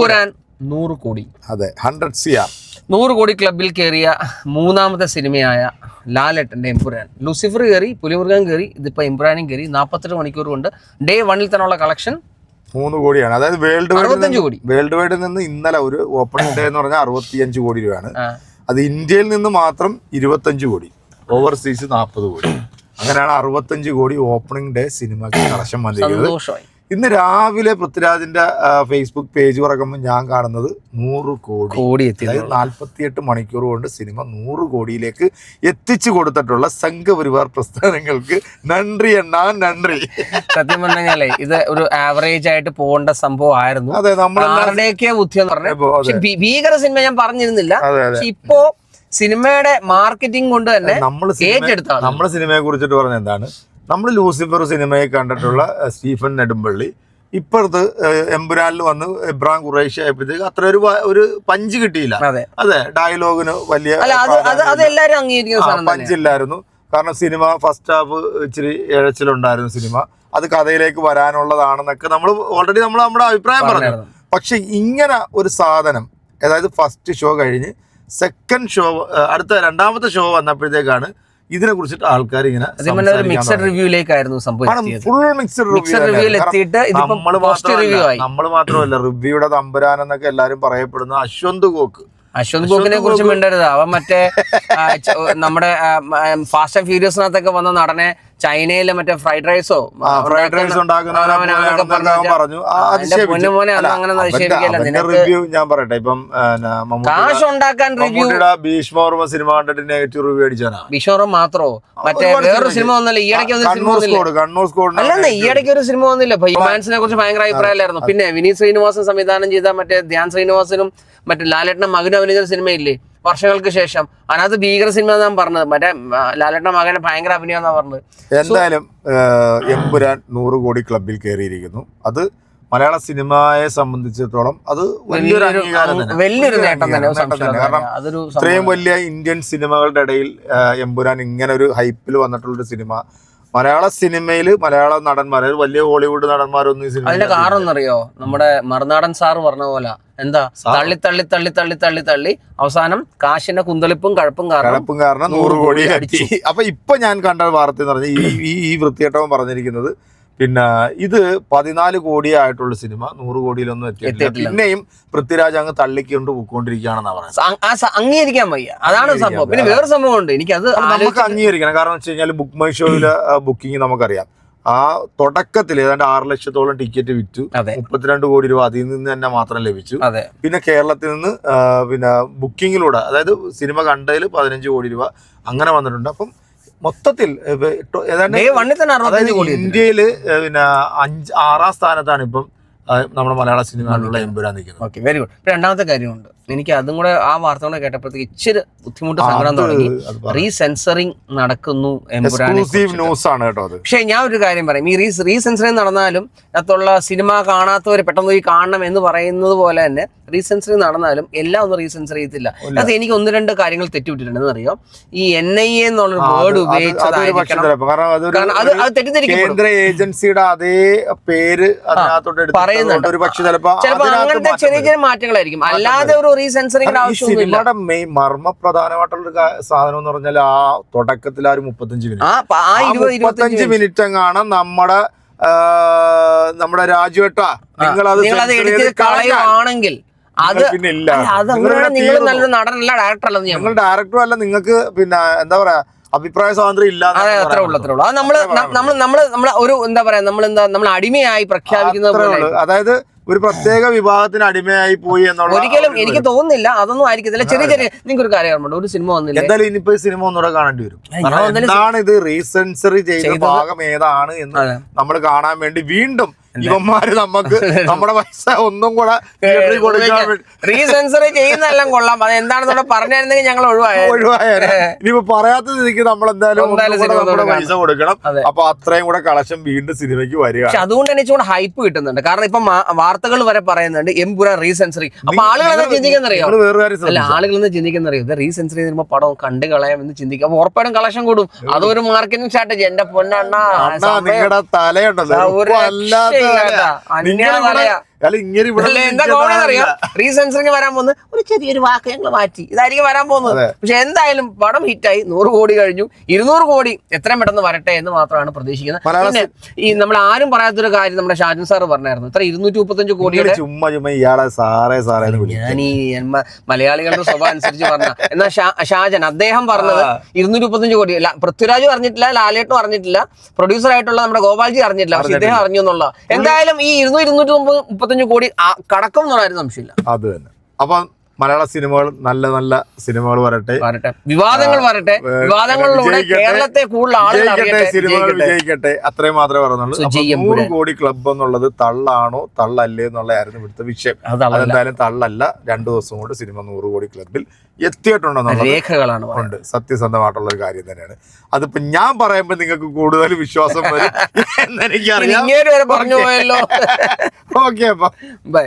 എമ്പുരാൻ നൂറ് കോടി. അതെ ഹൺഡ്രഡ് സി ആർ നൂറ് കോടി ക്ലബിൽ കയറിയ മൂന്നാമത്തെ സിനിമയായ ലാലേട്ടന്റെ എംപുരാൻ. ലൂസിഫർ കയറി പുലിമുരുകൻ കയറി ഇതിപ്പോൾ എംപുരാനും കയറി നാൽപ്പത്തെട്ട് മണിക്കൂർ കൊണ്ട് ഡേ വണ്ണിൽ തന്നെയുള്ള കളക്ഷൻ. മൂന്ന് കോടിയാണ്. അതായത് വേൾഡ് വൈഡ് അറുപത്തഞ്ച് കോടി. വേൾഡ് വൈഡിൽ നിന്ന് ഇന്നലെ ഒരു ഓപ്പണിംഗ് ഡേ എന്ന് പറഞ്ഞാൽ അറുപത്തിയഞ്ച് കോടി രൂപയാണ്. അത് ഇന്ത്യയിൽ നിന്ന് മാത്രം ഇരുപത്തഞ്ച് കോടി. ഓവർസീസ് നാൽപ്പത് കോടി. അങ്ങനെയാണ് അറുപത്തഞ്ച് കോടി ഓപ്പണിംഗ് ഡേ സിനിമയ്ക്ക് കളക്ഷൻ വന്നിരിക്കുന്നത്. ഇന്ന് രാവിലെ പൃഥ്വിരാജിന്റെ ഫേസ്ബുക്ക് പേജ് തുറക്കുമ്പോൾ ഞാൻ കാണുന്നത് നൂറ് കോടി. കോടി അതായത് നാൽപ്പത്തിയെട്ട് മണിക്കൂർ കൊണ്ട് സിനിമ നൂറ് കോടിയിലേക്ക് എത്തിച്ചു കൊടുത്തിട്ടുള്ള സംഘപരിവാർ പ്രസ്ഥാനങ്ങൾക്ക് നന്ദി എണ്ണാ നന്ദി. സത്യം പറഞ്ഞു കഴിഞ്ഞാലേ ഇത് ഒരു ആവറേജ് ആയിട്ട് പോകേണ്ട സംഭവം ആയിരുന്നു. അതെ നമ്മൾ ആരുടെയൊക്കെ ബുദ്ധി എന്ന് ഭീകര സിനിമ ഞാൻ പറഞ്ഞിരുന്നില്ല. പക്ഷെ ഇപ്പോ സിനിമയുടെ മാർക്കറ്റിംഗ് കൊണ്ട് തന്നെ നമ്മൾ ഏറ്റെടുത്താണ് നമ്മൾ സിനിമയെ കുറിച്ചിട്ട് പറഞ്ഞ എന്താണ്? നമ്മൾ ലൂസിഫർ സിനിമയെ കണ്ടിട്ടുള്ള സ്റ്റീഫൻ നെടുമ്പള്ളി. ഇപ്പുറത്ത് എമ്പുരാനിൽ വന്ന് എബ്രാം ഖുറേഷി ആയപ്പോഴത്തേക്ക് അത്ര ഒരു ഒരു പഞ്ച് കിട്ടിയില്ല. അതെ. ഡയലോഗിന് വലിയ പഞ്ചില്ലായിരുന്നു. കാരണം സിനിമ ഫസ്റ്റ് ഹാഫ് ഇച്ചിരി ഇഴച്ചിലുണ്ടായിരുന്നു സിനിമ. അത് കഥയിലേക്ക് വരാനുള്ളതാണെന്നൊക്കെ നമ്മൾ ഓൾറെഡി നമ്മൾ നമ്മുടെ അഭിപ്രായം പറഞ്ഞു. പക്ഷെ ഇങ്ങനെ ഒരു സാധനം അതായത് ഫസ്റ്റ് ഷോ കഴിഞ്ഞ് സെക്കൻഡ് ഷോ അടുത്ത രണ്ടാമത്തെ ഷോ വന്നപ്പോഴത്തേക്കാണ് ഇതിനെ കുറിച്ചിട്ട് ആൾക്കാർ ഇങ്ങനെ മിക്സഡ് റിവ്യൂലേക്കായിരുന്നു നമ്മൾ മാത്രമല്ല റിവ്യൂയുടെ തമ്പുരാൻ എന്നൊക്കെ എല്ലാരും പറയപ്പെടുന്ന അശ്വന്ത് ഗോക്ക്. അശ്വന്ത് ഗോക്കിനെ കുറിച്ച് മിണ്ടരുത്. അവൻ മറ്റേ നമ്മുടെ ഫാസ്റ്റ് ആൻഡ് ഫ്യൂരിയസിനകത്തൊക്കെ വന്ന നടനെ ചൈനയിലെ മറ്റേ ഫ്രൈഡ് റൈസോ ഫ്രൈഡ് റൈസ് പറഞ്ഞു. പൊന്നു മോനെ അങ്ങനെ റിവ്യൂ ഞാൻ പറയട്ടെ. ഇപ്പം കാശ് ഉണ്ടാക്കാൻ റിവ്യൂ ഭീഷ്മോർമ്മ സിനിമ കണ്ടിട്ട് നെഗറ്റീവ് റിവ്യൂ അടിച്ചാണ് ബിഷോറും മാത്രോ? മറ്റേ വേറൊരു സിനിമ വന്നല്ലോ ഈ ഇടയ്ക്ക് അല്ലെന്നേ ഈ ഇടയ്ക്ക് ഒരു സിനിമ വന്നില്ല? ഹ്യൂമാൻസിനെ കുറിച്ച് ഭയങ്കര അഭിപ്രായമായിരുന്നു പിന്നെ വിനീത് ശ്രീനിവാസൻ സംവിധാനം ചെയ്ത മറ്റേ ധ്യാൻ ശ്രീനിവാസനും മറ്റേ ലാലേട്ടനും മകനും അഭിനയിച്ച സിനിമയില്ലേ വർഷങ്ങൾക്ക് ശേഷം. അതിനകത്ത് ഭീകര സിനിമ എന്നാണ് പറഞ്ഞത്. മറ്റേ ലാലേട്ട മകനെ ഭയങ്കര അഭിനയം പറഞ്ഞത്. എന്തായാലും എമ്പുരാൻ നൂറ് കോടി ക്ലബിൽ കയറിയിരിക്കുന്നു. അത് മലയാള സിനിമയെ സംബന്ധിച്ചിടത്തോളം അത് വലിയൊരു വലിയൊരു അംഗീകാരം തന്നെ. വലിയൊരു നേട്ടം തന്നെ. കാരണം ഇത്രയും വലിയ ഇന്ത്യൻ സിനിമകളുടെ ഇടയിൽ എമ്പുരാൻ ഇങ്ങനെ ഒരു ഹൈപ്പിൽ വന്നിട്ടുള്ളൊരു സിനിമ മലയാള സിനിമയിൽ മലയാള നടന്മാർ വലിയ ഹോളിവുഡ് നടന്മാരൊന്നും ഈ അതിന്റെ കാരണം അറിയോ നമ്മുടെ മറുനാടൻ സാറ് പറഞ്ഞ പോലെ. എന്താ. തള്ളി തള്ളി തള്ളി തള്ളി തള്ളി തള്ളി. അവസാനം കാശിന്റെ കുന്തളിപ്പും കഴപ്പും കാരണം കഴപ്പും കാരണം നൂറ് കോടി അടിച്ചു. അപ്പൊ ഇപ്പൊ ഞാൻ കണ്ട വാർത്ത എന്ന് പറഞ്ഞാൽ ഈ ഈ ഈ വൃത്തിയേട്ടവൻ പറഞ്ഞിരിക്കുന്നത് പിന്നെ ഇത് പതിനാല് കോടിയായിട്ടുള്ള സിനിമ നൂറ് കോടിയിലൊന്നും എത്തിയിട്ടില്ല. പിന്നെയും പൃഥ്വിരാജ് അങ്ങ് തള്ളിക്കൊണ്ട് പോയിക്കൊണ്ടിരിക്കുകയാണെന്നാ പറയുന്നത്. അംഗീകരിക്കാൻ വയ്യ. അതാണ് സംഭവം. പിന്നെ വേറെ സംഭവം ഉണ്ട് എനിക്ക് അത് നമുക്ക് അംഗീകരിക്കണം. കാരണം വെച്ച് കഴിഞ്ഞാൽ ബുക്ക് മൈ ഷോയിലെ ബുക്കിംഗ് നമുക്കറിയാം. ആ തുടക്കത്തിൽ ഏതാണ്ട് ആറ് ലക്ഷത്തോളം ടിക്കറ്റ് വിറ്റു. മുപ്പത്തിരണ്ട് കോടി രൂപ അതിൽ നിന്ന് തന്നെ മാത്രം ലഭിച്ചു. പിന്നെ കേരളത്തിൽ നിന്ന് പിന്നെ ബുക്കിങ്ങിലൂടെ അതായത് സിനിമ കണ്ടതിൽ പതിനഞ്ച് കോടി രൂപ അങ്ങനെ വന്നിട്ടുണ്ട്. അപ്പം മൊത്തത്തിൽ ഇന്ത്യയിൽ. ഇന്ത്യയിൽ പിന്നെ അഞ്ച് ആറാം സ്ഥാനത്താണ് ഇപ്പം നമ്മുടെ മലയാള സിനിമയിലുള്ള എമ്പുരാൻ നിൽക്കുന്നത് ഓക്കെ വെരി ഗുഡ് രണ്ടാമത്തെ കാര്യമുണ്ട് എനിക്ക് അതും കൂടെ ആ വാർത്ത കൂടെ കേട്ടപ്പോഴത്തേക്ക് ഇച്ചിരി ബുദ്ധിമുട്ട് സങ്കടം തുടങ്ങി. റീസെൻസറിങ് നടക്കുന്നു ആണ് കേട്ടോ പക്ഷേ ഞാൻ ഒരു കാര്യം പറയും. ഈ റീ റീസെൻസറിങ് നടന്നാലും അകത്തുള്ള സിനിമ കാണാത്തവർ പെട്ടെന്ന് പോയി കാണണം എന്ന് പറയുന്നത് പോലെ തന്നെ റീസെൻസറിങ് നടന്നാലും എല്ലാം ഒന്നും റീസെൻസർ ചെയ്യത്തില്ല. അത് എനിക്ക് ഒന്ന് രണ്ട് കാര്യങ്ങൾ തെറ്റുപിട്ടിട്ടുണ്ടെന്ന് അറിയാം ഈ എൻ ഐ എ എന്നുള്ള വേർഡ് കേന്ദ്ര ഏജൻസിയുടെ അതേ പേര് പറയുന്നുണ്ട്. ഒരു പക്ഷെ ചിലപ്പോ ചിലപ്പോ അങ്ങനത്തെ ചെറിയ. ചെറിയ മാറ്റങ്ങളായിരിക്കും. അല്ലാതെ ഒരു റീസെൻസറിങ്ങിന്റെ ഈ ആവശ്യമൊന്നുമില്ല. സിനിമയുടെ മെയിൻ മർമ്മപ്രധാനമായിട്ടുള്ള ഒരു സാധനം എന്ന് പറഞ്ഞാൽ ആ തുടക്കത്തിൽ ആ ഒരു മുപ്പത്തഞ്ച് മിനിറ്റ്. ആ മുപ്പത്തഞ്ച് മിനിറ്റ്. എങ്ങാണ് നമ്മുടെ നമ്മുടെ രാജുവേട്ട നിങ്ങൾ കളയുകയാണെങ്കിൽ അത് നിങ്ങൾ നല്ലൊരു നടനല്ല നിങ്ങൾ ഡയറക്ടറും അല്ല നിങ്ങൾക്ക് പിന്നെ എന്താ പറയാ അഭിപ്രായ സ്വാതന്ത്ര്യം ഇല്ല അതെ അത്രേ ഉള്ളൂ അത്രേ ഉള്ളൂ. അത് നമ്മൾ നമ്മൾ നമ്മൾ നമ്മൾ ഒരു എന്താ പറയാ നമ്മൾ എന്താ നമ്മൾ അടിമയായി പ്രഖ്യാപിക്കുന്നത് അതായത് ഒരു പ്രത്യേക വിഭാഗത്തിന് അടിമയായി പോയി എന്നുള്ള ഒരിക്കലും എനിക്ക് തോന്നുന്നില്ല. അതൊന്നും ആയിരിക്കത്തില്ല. ചെറിയ ചെറിയ നിങ്ങൾക്ക് ഒരു കാര്യം ഓർമ്മയുണ്ട് ഒരു സിനിമ വന്നില്ല? എന്തായാലും ഇനിയിപ്പോ സിനിമ ഒന്നുകൂടെ കാണേണ്ടി വരും. എന്താണ് ഇത്? റീസെൻസറി ചെയ്ത ഭാഗം ഏതാണ് എന്ന് നമ്മൾ കാണാൻ വേണ്ടി വീണ്ടും ഇവന്മാര് നമുക്ക് നമ്മുടെ പൈസ ഒന്നും കൂടെ റീസെൻസർ ചെയ്യുന്നെല്ലാം കൊള്ളാം. അത് എന്താണെന്നോട് പറഞ്ഞായിരുന്നെങ്കിൽ ഞങ്ങൾ ഒഴിവായ ഒഴിവായാൽ ഇനിയിപ്പോ പറയാത്ത സ്ഥിതിക്ക് നമ്മൾ എന്തായാലും നമ്മുടെ. പൈസ കൊടുക്കണം. അപ്പൊ അത്രയും കൂടെ കളക്ഷൻ വീണ്ടും സിനിമയ്ക്ക് വരിക. പക്ഷെ അതുകൊണ്ട് തന്നെ ഇച്ചിരി ഹൈപ്പ് കിട്ടുന്നുണ്ട്. കാരണം ഇപ്പൊ വാർത്തകൾ വരെ പറയുന്നുണ്ട് എംപുര റീസെൻസറി. അപ്പൊ ആളുകൾ എന്താ ചിന്തിക്കുന്നറിയോ? വേറെ അല്ല? ആളുകൾ എന്ന് ചിന്തിക്കുന്നറിയോ? ഇത് റീസെൻസറി വരുമ്പോ പടം കണ്ടു കളയാം എന്ന് ചിന്തിക്കും. അപ്പൊ ഉറപ്പായിട്ടും കളക്ഷൻ കൂടും. അതൊരു മാർക്കറ്റിംഗ് സ്ട്രാറ്റജി എന്റെ പൊന്നണ്ണ നിങ്ങളുടെ തലയുണ്ടല്ലോ. ഒരു അല്ല ഇങ്ങനെ ഇവിടെ എന്താ കോമഡി അറിയാം. റീസെൻസറിങ് വരാൻ പോകുന്നത് ഒരു ചെറിയൊരു വാക്ക് ഞങ്ങൾ മാറ്റി. ഇതായിരിക്കും വരാൻ പോകുന്നത്. പക്ഷെ എന്തായാലും പടം ഹിറ്റായി. നൂറ് കോടി കഴിഞ്ഞു. ഇരുന്നൂറ് കോടി എത്രയും പെട്ടെന്ന് വരട്ടെ എന്ന് മാത്രമാണ് പ്രതീക്ഷിക്കുന്നത്. പിന്നെ ഈ നമ്മൾ ആരും പറയാത്തൊരു കാര്യം നമ്മുടെ ഷാജൻ സാർ പറഞ്ഞായിരുന്നു. ഇത്ര ഇരുന്നൂറ്റി മുപ്പത്തഞ്ച് കോടിയുടെ ചുമ്മാ ചുമ്മാ ഇയാളെ സാറേ സാറേ ഞാൻ ഈ മലയാളികളുടെ സ്വഭാവം അനുസരിച്ച് പറഞ്ഞ. എന്നാ ഷാജൻ അദ്ദേഹം പറഞ്ഞത് ഇരുന്നൂറ്റി മുപ്പത്തഞ്ച് കോടി. പൃഥ്വിരാജ് പറഞ്ഞിട്ടില്ല ലാലേട്ടും അറിഞ്ഞിട്ടില്ല പ്രൊഡ്യൂസർ ആയിട്ടുള്ള നമ്മുടെ ഗോപാൽജി അറിഞ്ഞിട്ടില്ല. പക്ഷെ ഇദ്ദേഹം അറിഞ്ഞു എന്നുള്ള. എന്തായാലും ഈ ഇരുന്നൂറ് ഇരുന്നൂറ്റി മുപ്പത് മുപ്പത്തഞ്ച് കോടി കടക്കും എന്നുള്ളതായിരുന്നു സംശയമില്ല. അത് തന്നെ. അപ്പൊ മലയാള സിനിമകൾ നല്ല നല്ല സിനിമകൾ വരട്ടെ. വരട്ടെ. വിവാദങ്ങൾ വരട്ടെ. വിവാദങ്ങളിലൂടെ. കേരളത്തെ കൂടുതൽ ആളുകൾ സിനിമകൾ വിജയിക്കട്ടെ. അത്രേ അത്രയും മാത്രമേ പറഞ്ഞുള്ളൂ. നൂറ് കോടി ക്ലബ് എന്നുള്ളത് തള്ളാണോ തള്ളല്ലേ എന്നുള്ളതായിരുന്നു ഇവിടുത്തെ വിഷയം. അതെന്തായാലും തള്ളല്ല. രണ്ടു ദിവസം കൊണ്ട് സിനിമ നൂറ് കോടി ക്ലബിൽ എത്തിയിട്ടുണ്ടെന്നുള്ളത് രേഖകളാണ് ഉണ്ട്. സത്യസന്ധമായിട്ടുള്ള ഒരു കാര്യം തന്നെയാണ്. അതിപ്പോ ഞാൻ പറയുമ്പോ നിങ്ങൾക്ക് കൂടുതൽ വിശ്വാസം വരും. എന്നെനിക്കറിയാം. പറഞ്ഞു പോയല്ലോ ഓക്കെ അപ്പൊ ബൈ